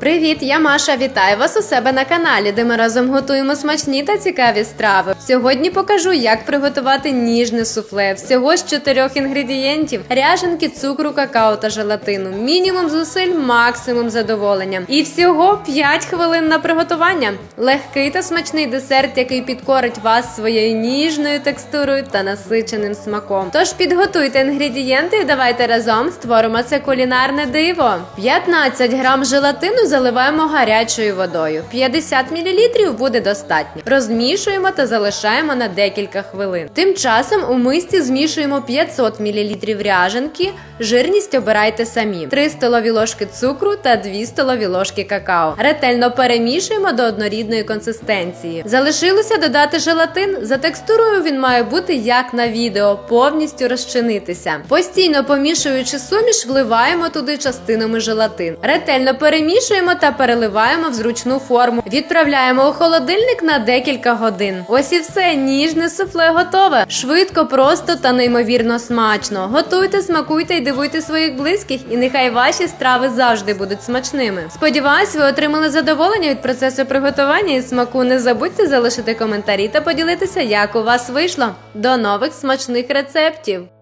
Привіт, я Маша. Вітаю вас у себе на каналі, де ми разом готуємо смачні та цікаві страви. Сьогодні покажу, як приготувати ніжне суфле. Всього з чотирьох інгредієнтів: ряженки, цукру, какао та желатину. Мінімум зусиль, максимум задоволення. І всього 5 хвилин на приготування. Легкий та смачний десерт, який підкорить вас своєю ніжною текстурою та насиченим смаком. Тож підготуйте інгредієнти і давайте разом створимо це кулінарне диво. 15 грам желатину заливаємо гарячою водою. 50 мл буде достатньо. Розмішуємо та залишаємо на декілька хвилин. Тим часом у мисці змішуємо 500 мл ряженки. Жирність обирайте самі: 3 столові ложки цукру та 2 столові ложки какао. Ретельно перемішуємо до однорідної консистенції. Залишилося додати желатин. За текстурою він має бути як на відео, повністю розчинитися. Постійно помішуючи суміш, вливаємо туди частинами желатин. Ретельно перемішуємо та переливаємо в зручну форму. Відправляємо у холодильник на декілька годин. Ось і все, ніжне суфле готове. Швидко, просто та неймовірно смачно. Готуйте, смакуйте і дивуйте своїх близьких, і нехай ваші страви завжди будуть смачними. Сподіваюсь, ви отримали задоволення від процесу приготування і смаку. Не забудьте залишити коментарі та поділитися, як у вас вийшло. До нових смачних рецептів!